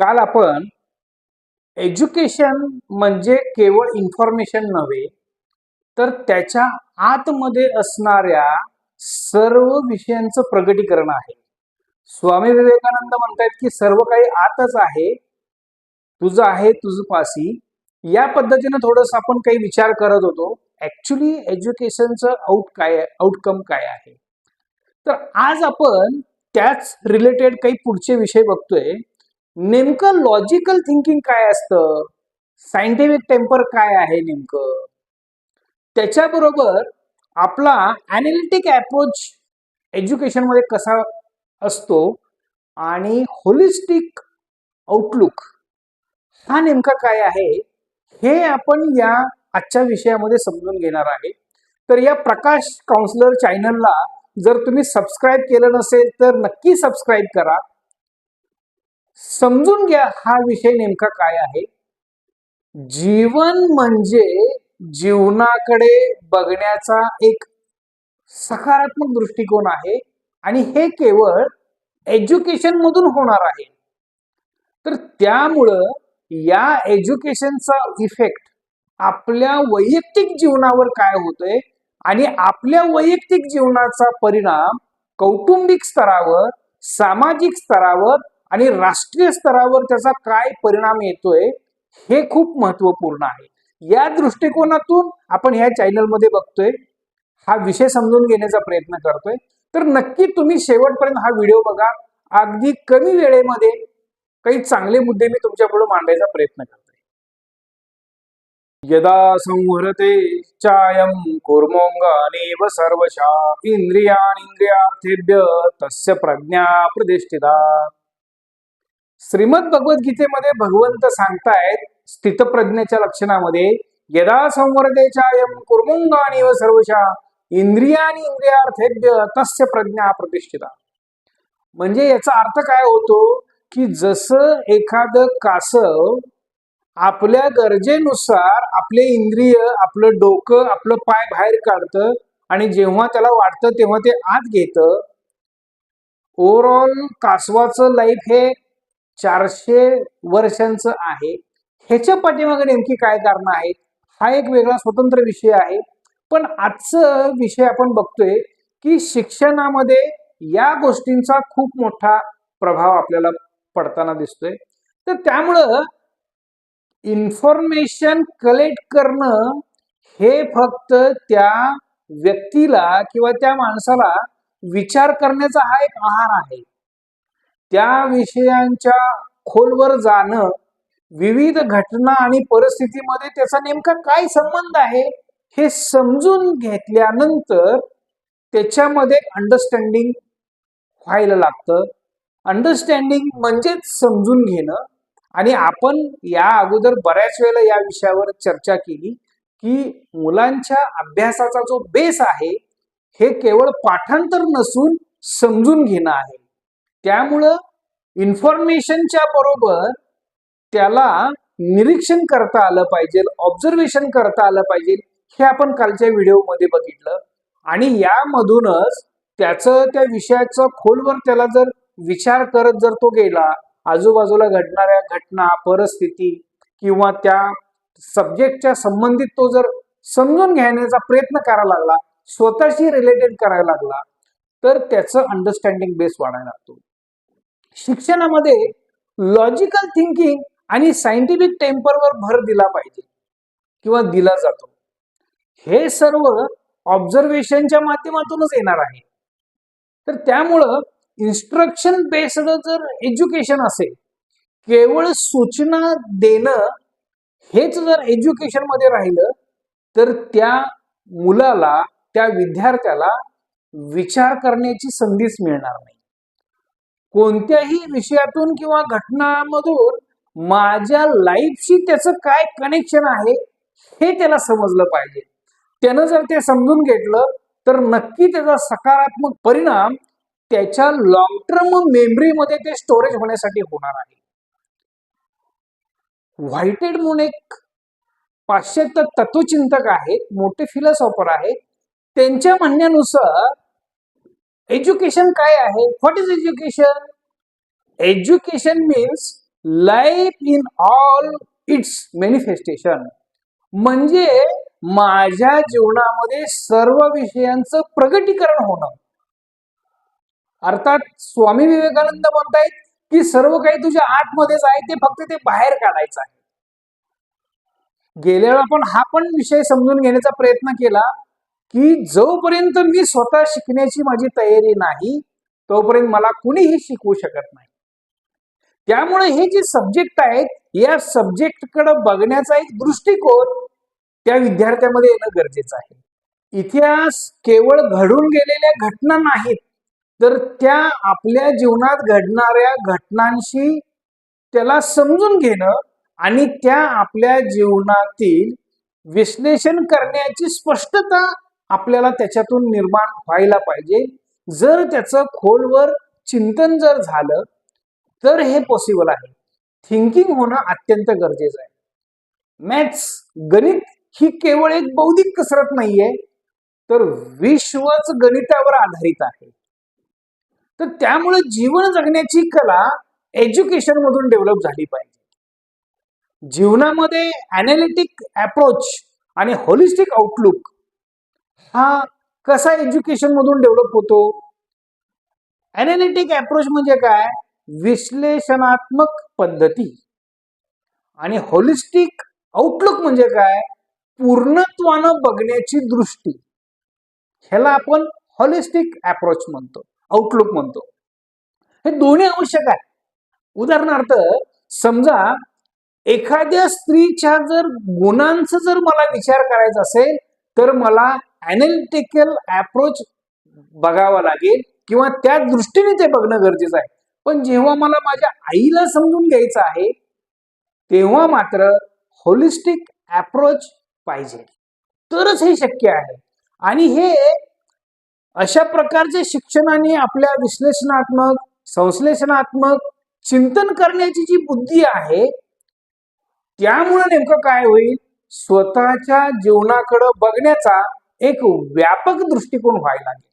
काल आपण एज्युकेशन म्हणजे केवळ इन्फॉर्मेशन नव्हे तर त्याच्या आतमध्ये असणाऱ्या सर्व विषयांचं प्रगटीकरण आहे. स्वामी विवेकानंद म्हणतायत की सर्व काही आतच आहे तुझं आहे तुझं पासी. या पद्धतीनं थोडंसं आपण काही विचार करत होतो. ऍक्च्युली एज्युकेशनचं आउट काय आउटकम काय आहे? तर आज आपण त्याच रिलेटेड काही पुढचे विषय बघतोय. नेमकं लॉजिकल थिंकिंग काय असतं? सायंटिफिक टेम्पर काय आहे नेमकं? त्याच्याबरोबर आपला अॅनालिटिक अप्रोच एज्युकेशनमध्ये कसा असतो आणि होलिस्टिक आउटलुक हा नेमका काय आहे हे आपण या आजच्या विषयामध्ये समजून घेणार आहे. तर या प्रकाश काउन्सिलर चॅनलला जर तुम्ही सबस्क्राईब केलं नसेल तर नक्की सबस्क्राईब करा. समजून घ्या हा विषय नेमका काय आहे. जीवन म्हणजे जीवनाकडे बघण्याचा एक सकारात्मक दृष्टिकोन आहे आणि हे केवळ एज्युकेशन मधून होणार आहे. तर त्यामुळं या एज्युकेशनचा इफेक्ट आपल्या वैयक्तिक जीवनावर काय होतोय आणि आपल्या वैयक्तिक जीवनाचा परिणाम कौटुंबिक स्तरावर सामाजिक स्तरावर आणि राष्ट्रीय स्तरावर त्याचा काय परिणाम येतोय हे खूप महत्त्वपूर्ण आहे. या दृष्टिकोनातून आपण ह्या चॅनलमध्ये बघतोय हा विषय समजून घेण्याचा प्रयत्न करतोय. तर नक्की तुम्ही शेवटपर्यंत हा व्हिडिओ बघा. अगदी कमी वेळेमध्ये काही चांगले मुद्दे मी तुमच्यापुढे मांडायचा प्रयत्न करतोय. यदा संहरते चायम कुर्मोंगानेव सर्वशा इंद्रियाणींद्रियार्थेभ्य तस्य प्रज्ञा प्रतिष्ठिता। श्रीमद भगवद्गीतेमध्ये भगवंत सांगतायत स्थितप्रज्ञेच्या लक्षणामध्ये यदा संवर्धे कुर्मुंगाणी व सर्वशा इंद्रियानी इंद्रियार्थेभ्य तस्य प्रज्ञा प्रतिष्ठिता. म्हणजे याचा अर्थ काय होतो की जसं एखादं कासव आपल्या गरजेनुसार आपले इंद्रिय आपलं डोकं आपलं पाय बाहेर काढतं आणि जेव्हा त्याला वाटतं तेव्हा ते आत घेतं ओव्हरऑल कासवाचं लाईफ हे चारशे वर्षांचं आहे. ह्याच्या पाठीमागे नेमकी काय कारण आहेत? हा एक वेगळा स्वतंत्र विषय आहे. पण आजचं विषय आपण बघतोय की शिक्षणामध्ये या गोष्टींचा खूप मोठा प्रभाव आपल्याला पडताना दिसतोय. तर त्यामुळं इन्फॉर्मेशन कलेक्ट करणं हे फक्त त्या व्यक्तीला किंवा त्या माणसाला विचार करण्याचा हा एक आहार आहे. त्या विषयांच्या खोलवर जाणं विविध घटना आणि परिस्थितीमध्ये त्याचा नेमका काय संबंध आहे हे समजून घेतल्यानंतर त्याच्यामध्ये अंडरस्टँडिंग व्हायला लागतं. अंडरस्टँडिंग म्हणजेच समजून घेणं. आणि आपण या अगोदर बऱ्याच वेळेला या विषयावर चर्चा केली की मुलांच्या अभ्यासाचा जो बेस आहे हे केवळ पाठांतर नसून समजून घेणं आहे. त्यामुळं इन्फॉर्मेशनच्या बरोबर त्याला निरीक्षण करता आलं पाहिजे ऑब्झर्वेशन करता आलं पाहिजे हे आपण कालच्या व्हिडिओमध्ये बघितलं. आणि यामधूनच त्याचं त्या विषयाचं खोलवर त्याला जर विचार करत जर तो गेला आजूबाजूला घडणाऱ्या घटना परिस्थिती किंवा त्या सब्जेक्टच्या संबंधित तो जर समजून घेण्याचा प्रयत्न करायला लागला स्वतःशी रिलेटेड करायला लागला तर त्याचं अंडरस्टँडिंग बेस वाढायला लागतो. शिक्षणामध्ये लॉजिकल थिंकिंग आणि सायंटिफिक टेम्परवर भर दिला पाहिजे किंवा दिला जातो. हे सर्व ऑब्झर्वेशनच्या माध्यमातूनच येणार आहे. तर त्यामुळं इन्स्ट्रक्शन बेस्ड जर एज्युकेशन असेल केवळ सूचना देणं हेच जर एज्युकेशनमध्ये राहिलं तर त्या मुलाला त्या विद्यार्थ्याला विचार करण्याची संधीच मिळणार नाही. कोणत्याही विषयातून किंवा घटनामधून माझ्या लाईफशी त्याचं काय कनेक्शन आहे हे त्याला समजलं पाहिजे. त्यानं जर ते समजून घेतलं तर नक्की त्याचा सकारात्मक परिणाम त्याच्या लॉंग टर्म मेमरीमध्ये ते स्टोरेज होण्यासाठी होणार आहे. व्हायटेड म्हणून एक पाश्चात्य तत्वचिंतक आहेत मोठे फिलॉसॉफर आहेत. त्यांच्या म्हणण्यानुसार एज्युकेशन काय आहे? What is education education means life in all its manifestation म्हणजे माझ्या जीवनामध्ये सर्व विषयांचं प्रगटीकरण होणं. अर्थात स्वामी विवेकानंद म्हणतायत की सर्व काही तुझ्या आतमध्येच आहे ते फक्त ते बाहेर काढायचं आहे. गेल्या वेळा आपण हा पण विषय समजून घेण्याचा प्रयत्न केला. की जोपर्यंत मी स्वतः शिकण्याची माझी तयारी नाही तोपर्यंत मला कुणीही शिकवू शकत नाही. त्यामुळे हे जे सब्जेक्ट आहेत या सब्जेक्टकडे बघण्याचा एक दृष्टिकोन त्या विद्यार्थ्यामध्ये येणं गरजेचं आहे. इतिहास केवळ घडून गेलेल्या घटना नाहीत तर त्या आपल्या जीवनात घडणाऱ्या घटनांशी त्याला समजून घेणं आणि त्या आपल्या जीवनातील विश्लेषण करण्याची स्पष्टता आपल्याला त्याच्यातून निर्माण व्हायला पाहिजे. जर त्याचं खोलवर चिंतन जर झालं तर हे पॉसिबल आहे. थिंकिंग होणं अत्यंत गरजेचं आहे. मॅथ्स गणित ही केवळ एक बौद्धिक कसरत नाहीये तर विश्वच गणितावर आधारित आहे. तर त्यामुळे जीवन जगण्याची कला एज्युकेशन मधून डेव्हलप झाली पाहिजे. जीवनामध्ये अनालिटिक अप्रोच आणि होलिस्टिक आउटलुक हा कसा एज्युकेशन मधून डेव्हलप होतो? अनालिटिक अप्रोच म्हणजे काय? विश्लेषणात्मक पद्धती. आणि होलिस्टिक आउटलुक म्हणजे काय? पूर्णत्वानं बघण्याची दृष्टी. ह्याला आपण हॉलिस्टिक अप्रोच म्हणतो आउटलुक म्हणतो. हे दोन्ही आवश्यक आहे. उदाहरणार्थ समजा एखाद्या स्त्रीच्या जर गुणांचा जर मला विचार करायचा असेल तर मला अनालिटिकल अप्रोच बघावा लागेल किंवा त्या दृष्टीने ते बघणं गरजेचं आहे. पण जेव्हा मला माझ्या आईला समजून घ्यायचं आहे तेव्हा मात्र होलिस्टिक अप्रोच पाहिजे. तरच हे शक्य आहे. आणि हे अशा प्रकारचे शिक्षणाने आपल्या विश्लेषणात्मक संश्लेषणात्मक चिंतन करण्याची जी बुद्धी आहे त्यामुळे नेमकं काय होईल? स्वतःच्या जीवनाकडे बघण्याचा एक व्यापक दृष्टिकोन व्हायला लागेल.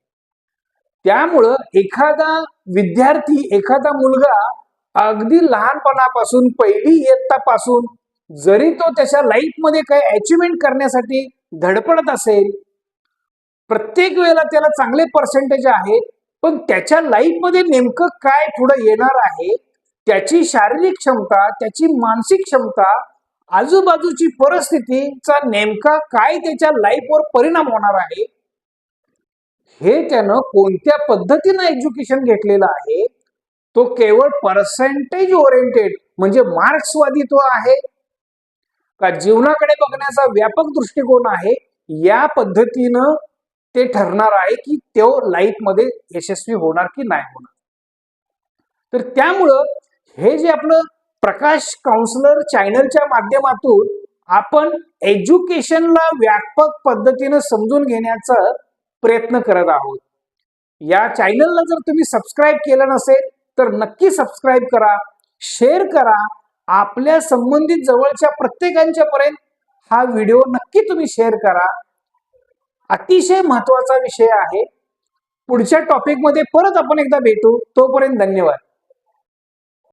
त्यामुळं एखादा विद्यार्थी एखादा मुलगा अगदी लहानपणापासून पहिली इयत्तापासून जरी तो त्याच्या लाईफमध्ये काही अचिव्हमेंट करण्यासाठी धडपडत असेल प्रत्येक वेळेला त्याला चांगले पर्सेंटेज आहे पण त्याच्या लाईफमध्ये नेमकं काय पुढं येणार आहे त्याची शारीरिक क्षमता त्याची मानसिक क्षमता आजूबाजूची परिस्थितीचा नेमका काय त्याच्या लाईफवर परिणाम होणार आहे? हे त्यानं कोणत्या पद्धतीनं एज्युकेशन घेतलेलं आहे? तो केवळ पर्सेंटेज ओरिएंटेड म्हणजे मार्क्सवादी तो आहे? का जीवनाकडे बघण्याचा व्यापक दृष्टिकोन आहे? या पद्धतीनं ते ठरणार आहे की तो लाईफमध्ये यशस्वी होणार की नाही होणार. तर त्यामुळं हे जे आपलं प्रकाश काउन्सलर चॅनलच्या माध्यमातून आपण एज्युकेशनला व्यापक पद्धतीनं समजून घेण्याचा प्रयत्न करत आहोत. या चॅनलला जर तुम्ही सबस्क्राईब केलं नसेल तर नक्की सबस्क्राईब करा शेअर करा. आपल्या संबंधित जवळच्या प्रत्येकांच्या पर्यंत हा व्हिडिओ नक्की तुम्ही शेअर करा. अतिशय महत्त्वाचा विषय आहे. पुढच्या टॉपिकमध्ये परत आपण एकदा भेटू. तोपर्यंत धन्यवाद.